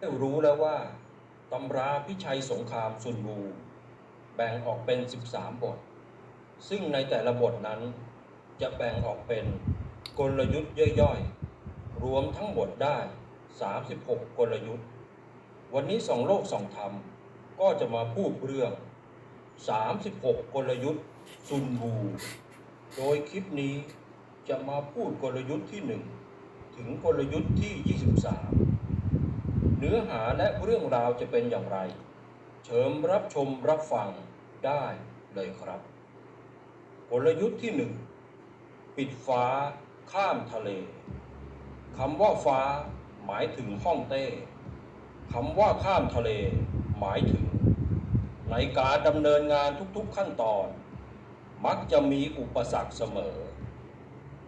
ได้รู้แล้วว่าตำราพิชัยสงครามซุนวูแบ่งออกเป็น 13 บท ซึ่งในแต่ละบทนั้นจะแบ่งออกเป็นกลยุทธ์ย่อยๆ รวมทั้งหมดได้ 36 กลยุทธ์ วันนี้สองโลกสองธรรมก็จะมาพูดเรื่อง 36 กลยุทธ์ซุนวูโดยคลิปนี้จะมาพูดกลยุทธ์ที่ 1 ถึงกลยุทธ์ที่ 23 เนื้อหาและเรื่องราวจะเป็นอย่างไร เชิญรับชมรับฟังได้เลยครับกลยุทธ์ที่หนึ่งปิดฟ้าข้ามทะเลคำว่าฟ้าหมายถึงห้องเต้คำว่าข้ามทะเลหมายถึง ในการดำเนินงานทุกๆขั้นตอน มักจะมีอุปสรรคเสมอ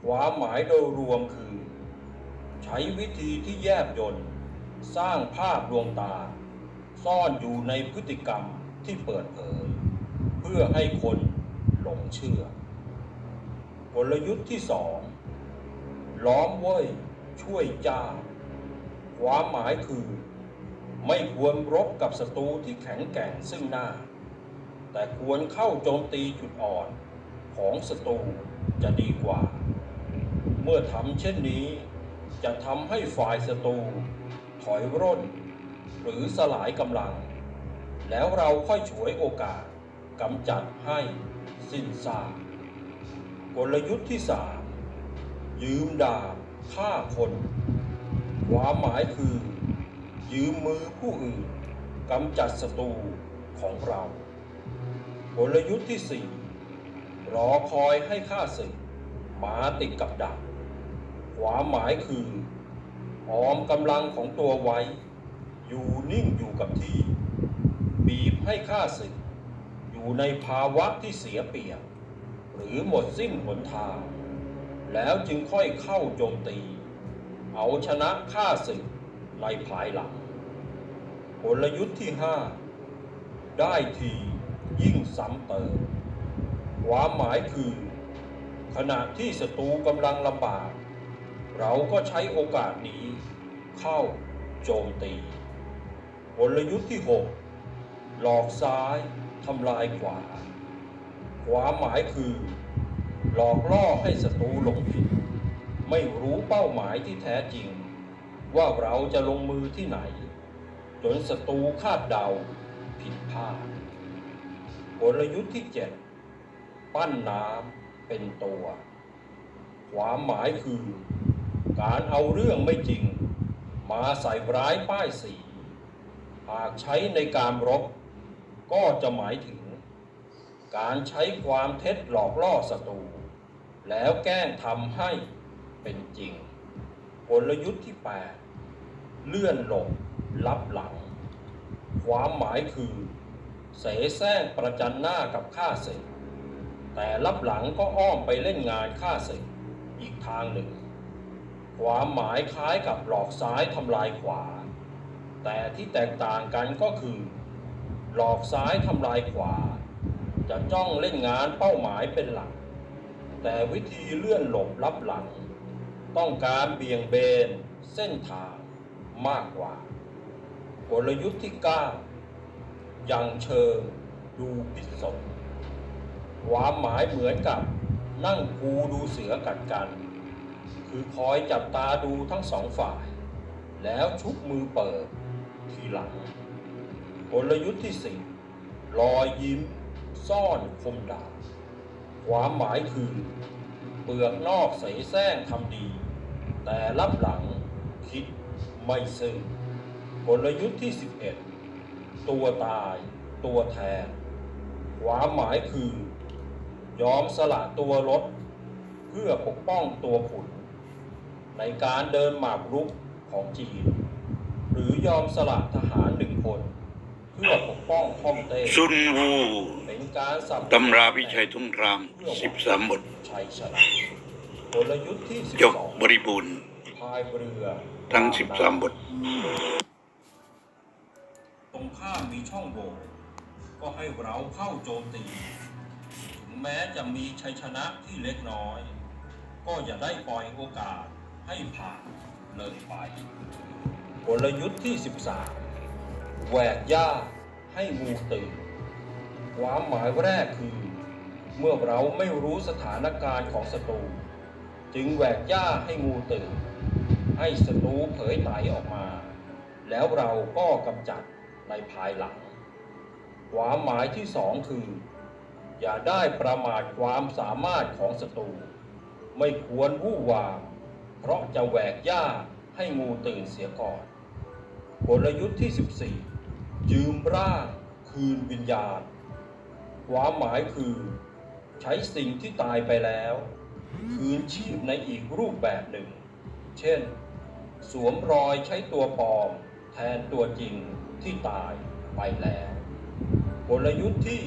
ความหมายโดยรวมคือ ใช้วิธีที่แยบยล สร้างภาพดวงตา ซ่อนอยู่ในพฤติกรรมที่เปิดเผย เพื่อให้คนหลงเชื่อกลยุทธ์ที่สองล้อมเว้ยช่วยจ้า ความหมายคือ ไม่ควรรบกับศัตรูที่แข็งแกร่งซึ่งหน้า แต่ควรเข้าโจมตีจุดอ่อนของศัตรูจะดีกว่า เมื่อทำเช่นนี้ จะทำให้ฝ่ายศัตรู ถอยร่น หรือสลายกำลัง แล้วเราค่อยฉวยโอกาสกำจัดให้สิ้นซากกลยุทธ์ที่สามยืมดาบฆ่าคน ความหมายคือ ยืมมือผู้อื่นกำจัดศัตรูของเรากลยุทธ์ที่สี่รอคอยให้ข้าศึกมาติดกับดัก ความหมายคือ ออมกำลังของตัวไว้ อยู่นิ่งอยู่กับที่ บีบให้ข้าศึก อยู่ในภาวะที่เสียเปรียบ หรือหมดสิ้นหนทาง แล้วจึงค่อยเข้าโจมตี เอาชนะข้าศึกในภายหลังกลยุทธ์ที่ห้าได้ทียิ่งซ้ำเติมความหมายคือ ขณะที่ศัตรูกำลังลำบาก เราก็ใช้โอกาสนี้เข้าโจมตีกลยุทธ์ที่ 6 หลอกซ้ายทำลายขวา ความหมายคือ หลอกล่อให้ศัตรูหลงผิด ไม่รู้เป้าหมายที่แท้จริง ว่าเราจะลงมือที่ไหน จนศัตรูคาดเดาผิดพลาดกลยุทธ์ที่ 7 ปั้นน้ำเป็นตัว ความหมายคือ การเอาเรื่องไม่จริง มาใส่ร้ายป้ายสีหากใช้ในการรบ ก็จะหมายถึง การใช้ความเท็จหลอกล่อศัตรูแล้วแกล้งทำให้เป็นจริงกลยุทธ์ที่ 8 เลื่อนหลบลับหลัง ความหมายคือ เสแสร้งประจันหน้ากับข้าศึกแต่ลับหลังก็อ้อมไปเล่นงานข้าศึกอีกทางหนึ่ง ความหมายคล้ายกับหลอกซ้ายทำลายขวา แต่ที่แตกต่างกันก็คือ หลอกซ้ายทำลายขวา จะจ้องเล่นงานเป้าหมายเป็นหลัก แต่วิธีเลื่อนหลบลับหลัง ต้องการเบี่ยงเบนเส้นทางมากกว่า กลยุทธ์ที่ 9 ยังเชิงดูพิษสงความหมายเหมือนกับนั่งคูดูเสือกัดกัน คือคอยจับตาดูทั้งสองฝ่าย แล้วชุบมือเปิดทีหลังกลยุทธ์ที่สี่รอยยิ้ม ซ่อนคมดาบความหมายคือ เปลือกนอกใสแสร้งทำดี แต่รับหลังคิดไม่ซื่อกลยุทธ์ที่ 11 ตัวตายตัวแทน ความหมายคือ ยอมสละตัวรถ เพื่อปกป้องตัวขุน ในการเดินหมากรุกของจีน หรือยอมสละทหารหนึ่งคน เพื่อปกป้องฮ่องเต้ซุนวูเป็นการสับตำราพิชัยทุ่งรามสิบสามบทชัยชนะกลยุทธ์ที่จบ12บริบูรณ์พายเรือทั้งสิบสามบท ตรงข้ามมีช่องโหว่ก็ให้เราเข้าโจมตีถึงแม้จะมีชัยชนะที่เล็กน้อย ก็อย่าได้ปล่อยโอกาส ให้ผ่านเลยไป กลยุทธ์ที่ 13 แหวกหญ้าให้งูตื่น ความหมายแรกคือ เมื่อเราไม่รู้สถานการณ์ของศัตรู จึงแหวกหญ้าให้งูตื่น ให้ศัตรูเผยไตออกมา แล้วเราก็กำจัดในภายหลัง ความหมายที่สองคือ อย่าได้ประมาทความสามารถของศัตรู ไม่ควรวู่วาม เพราะจะแหวกหญ้าให้งูตื่นเสียก่อน กลยุทธ์ที่ 14 ยืมร่างคืนวิญญาณ ความหมายคือ ใช้สิ่งที่ตายไปแล้ว คืนชีพในอีกรูปแบบหนึ่ง เช่น สวมรอยใช้ตัวปลอม แทนตัวจริงที่ตายไปแล้ว กลยุทธ์ที่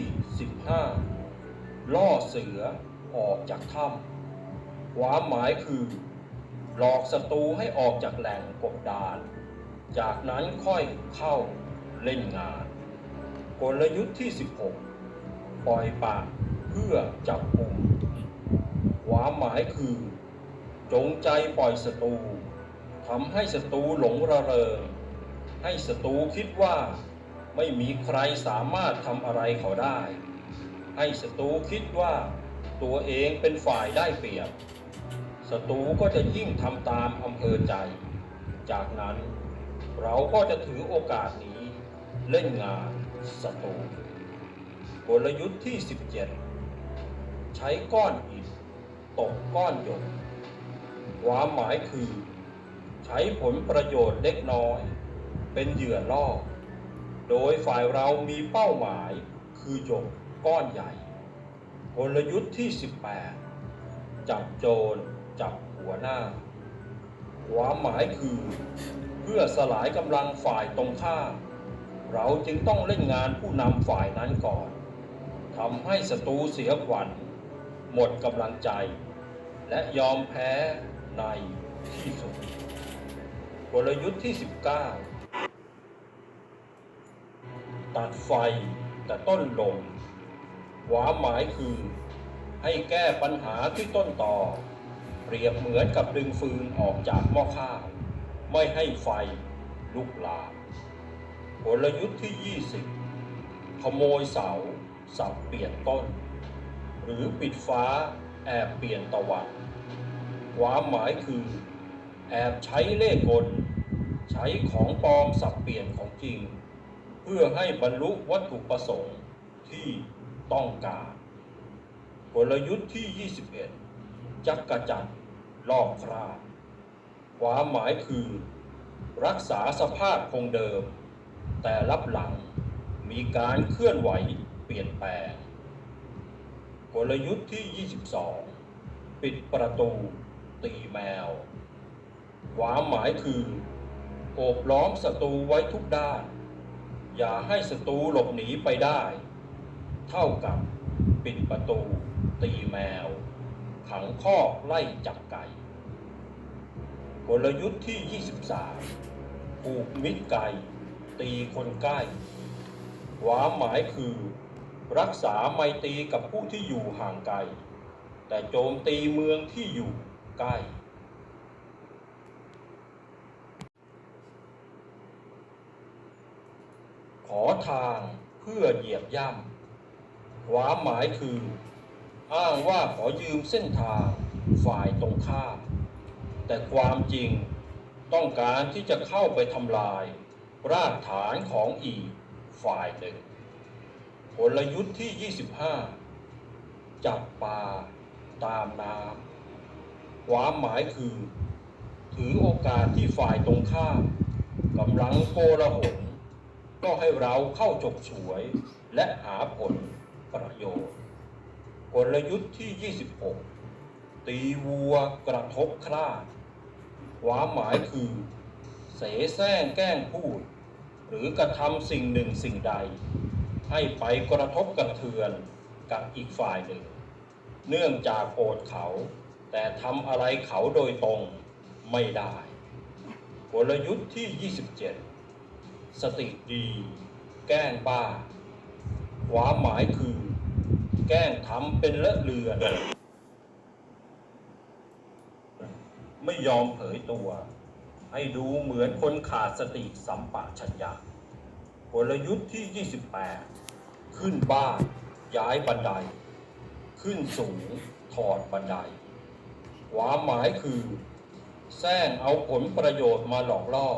15 ล่อเสือออกจากถ้ำความหมายคือ หลอกศัตรูให้ออกจากแหล่งกบดาน จากนั้นค่อยเข้าเล่นงาน กลยุทธ์ที่ 16 ปล่อยปากเพื่อจับกลุ่มความหมายคือ จงใจปล่อยศัตรูทำให้ศัตรูหลงระเริง ให้ศัตรูคิดว่าไม่มีใครสามารถทำอะไรเขาได้ ให้ศัตรูคิดว่าตัวเองเป็นฝ่ายได้เปรียบ ศัตรูก็จะยิ่งทำตามอำเภอใจ จากนั้นเราก็จะถือโอกาสนี้เล่นงานศัตรูกลยุทธ์ที่ 17 ใช้ก้อนอิฐตกก้อนหยกความหมายคือ ใช้ผลประโยชน์เล็กน้อย เป็นเหยื่อล่อ โดยฝ่ายเรามีเป้าหมายคือหยกก้อนใหญ่กลยุทธ์ที่ 18 จับโจร จับหัวหน้า ความหมายคือ เพื่อสลายกำลังฝ่ายตรงข้ามเราจึงต้องเล่นงานผู้นำฝ่ายนั้นก่อนทำให้ศัตรูเสียขวัญ หมดกำลังใจ และยอมแพ้ในที่สุดกลยุทธ์ที่ 19 ตัดไฟแต่ต้นลมความหมายคือ ให้แก้ปัญหาที่ต้นต่อ รียบเหมือนกับดึงฟืนออกจากหม้อข้าว ไม่ให้ไฟลุกลามกลยุทธ์ที่ 20 ขโมยเสา สับเปลี่ยนต้น หรือปิดฟ้าแอบเปลี่ยนตะวัน ความหมายคือ แอบใช้เล่กล ใช้ของปลอมสับเปลี่ยนของจริง เพื่อให้บรรลุวัตถุประสงค์ที่ต้องการกลยุทธ์ที่ 21 จักกระจัด ลอกคราบความหมายคือ รักษาสภาพคงเดิม แต่รับหลังมีการเคลื่อนไหวเปลี่ยนแปลง กลยุทธ์ที่ 22 ปิดประตู ตีแมว ความหมายคือ โอบล้อมศัตรูไว้ทุกด้าน อย่าให้ศัตรูหลบหนีไปได้ เท่ากับปิดประตู ตีแมว ขังคอไล่จับไก่กลยุทธ์ที่ 23 ผูกมิดไก่ ตีคนใกล้ความหมายคือ รักษาไมตรีกับผู้ที่อยู่ห่างไกล แต่โจมตีเมืองที่อยู่ใกล้ ขอทางเพื่อเหยียบย่ำความหมายคือ อ้างว่าขอยืมเส้นทางฝ่ายตรงข้าม แต่ความจริงต้องการที่จะเข้าไปทำลาย รากฐานของอีกฝ่ายหนึ่งกลยุทธ์ที่ 25 จับปลาตามน้ำความหมายคือ ถือโอกาสที่ฝ่ายตรงข้ามกำลังโกลาหลก็ให้เราเข้าจบฉวยและหาผลประโยชน์ กลยุทธ์ที่ 26 ตีวัวกระทบคร่าความหมายคือ เสแสร้งแกล้งพูด หรือกระทำสิ่งหนึ่งสิ่งใด ให้ไปกระทบกระเทือนกับอีกฝ่ายหนึ่ง เนื่องจากโกรธเขา แต่ทำอะไรเขาโดยตรงไม่ได้กลยุทธ์ที่ 27 สติดี แกล้งบ้าความหมายคือ แกล้งทำเป็นเลอะเลือน ไม่ยอมเผยตัว ให้ดูเหมือนคนขาดสติสัมปชัญญะกลยุทธ์ที่ 28 ขึ้นบ้านย้ายบันได ขึ้นสูงถอดบันไดความหมายคือแซงเอาผลประโยชน์มาหลอกล่อ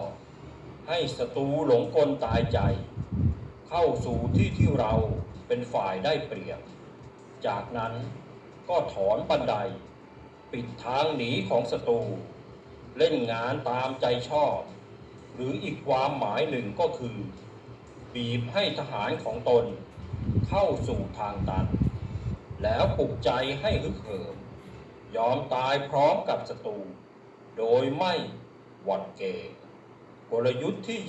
ให้ศัตรูหลงกลตายใจ เข้าสู่ที่ที่เราเป็นฝ่ายได้เปรียบ จากนั้นก็ถอนบันได ปิดทางหนีของศัตรูเล่นงานตามใจชอบ หรืออีกความหมายหนึ่งก็คือ บีบให้ทหารของตน เข้าสู่ทางตัน แล้วปลุกใจให้ฮึกเหิม ยอมตายพร้อมกับศัตรูโดยไม่หวั่นเกรงกลยุทธ์ที่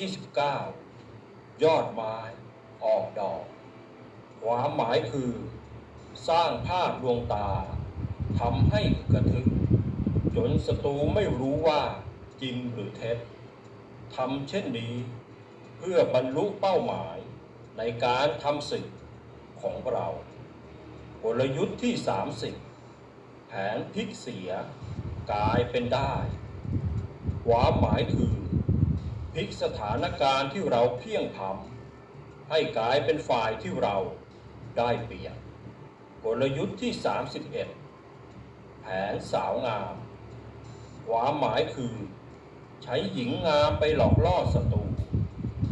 29 ยอดไม้ออกดอก ความหมายคือ สร้างภาพดวงตาทำให้กระทึก จนศัตรูไม่รู้ว่าจริงหรือเท็จทำเช่นนี้ เพื่อบรรลุเป้าหมายในการทำศึกของเรากลยุทธ์ที่ 30 แผนพลิกเสีย กลายเป็นได้ความหมายคือพลิกสถานการณ์ที่เราเพียงพำให้กลายเป็นฝ่ายที่เราได้เปรียบ ลยุทธ์ที่ 31 แผนสาวงาม ความหมายคือ ใช้หญิงงามไปหลอกล่อศัตรู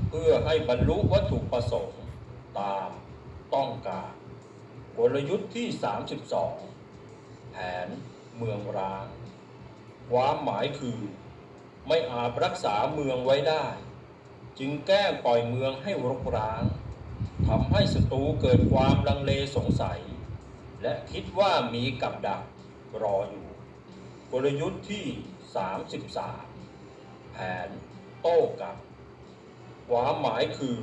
เพื่อให้บรรลุวัตถุประสงค์ตามต้องการกลยุทธ์ที่ 32 แผนเมืองร้าง ความหมายคือ ไม่อาจรักษาเมืองไว้ได้ จึงแก้ปล่อยเมืองให้รกร้างทำให้ศัตรูเกิดความลังเลสงสัย และคิดว่ามีกับดักรออยู่ กลยุทธ์ที่ 33 แผนโต้กลับความหมายคือ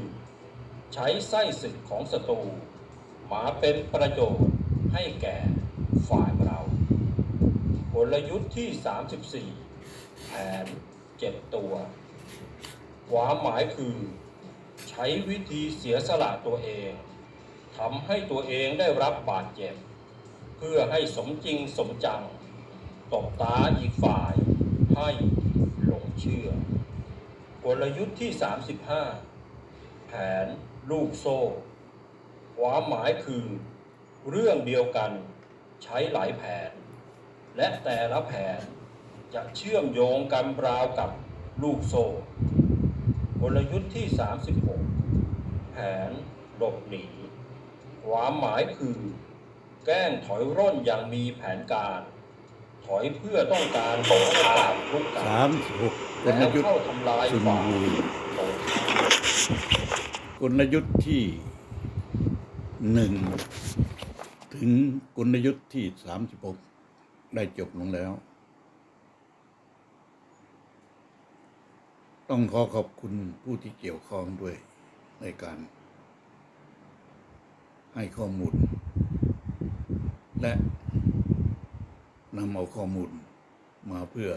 ใช้ไส้ศึกของศัตรูมาเป็นประโยชน์ให้แก่ฝ่ายเรา กลยุทธ์ที่ 34 แผนเจ็บตัวความหมายคือ ใช้วิธีเสียสละตัวเองทำให้ตัวเองได้รับบาดเจ็บ พื่อให้สมจริงสมจังตบตาอีกฝ่ายให้หลงเชื่อ กลยุทธ์ที่ 35 แผนลูกโซ่ความหมายคือ เรื่องเดียวกันใช้หลายแผน และแต่ละแผนจะเชื่อมโยงกันราวกับลูกโซ่กลยุทธ์ที่ 36 แผนหลบหนี ความหมายคือ แกล้งถอยร่นอย่างมีแผนการ ถอยเพื่อต้องการตกตามทุกกาสารมสิบหกกและลยุทธ์เข้าทำลายชุนฝ่ายบูตรงข้ามกลยุทธ์ที่หนึ่งถึงกลยุทธ์ที่สามสิบหกได้จบลงแล้ว ต้องขอขอบคุณผู้ที่เกี่ยวข้องด้วยในการให้ข้อมูล และนำเอาข้อมูลมาเพื่อ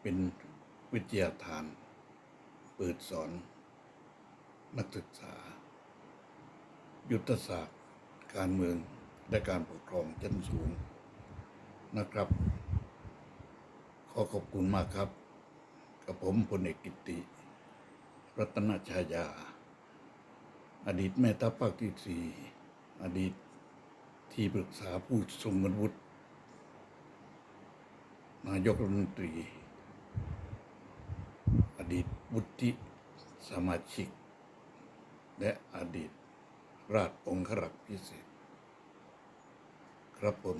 เป็นวิทยาทาน เปิดสอนนักศึกษา ยุทธศาสตร์ การเมืองและการปกครองชั้นสูงนะครับ ขอขอบคุณมากครับ กับผมพลเอกกิตติรัตนชายา อดีตแม่ทัพภาคที่สี่อดีต ที่ปรึกษาผู้ทรงคุณวุฒินายกรัฐมนตรี อดีตวุฒิสมาชิก และอดีตราชองครักษ์พิเศษ ครับผม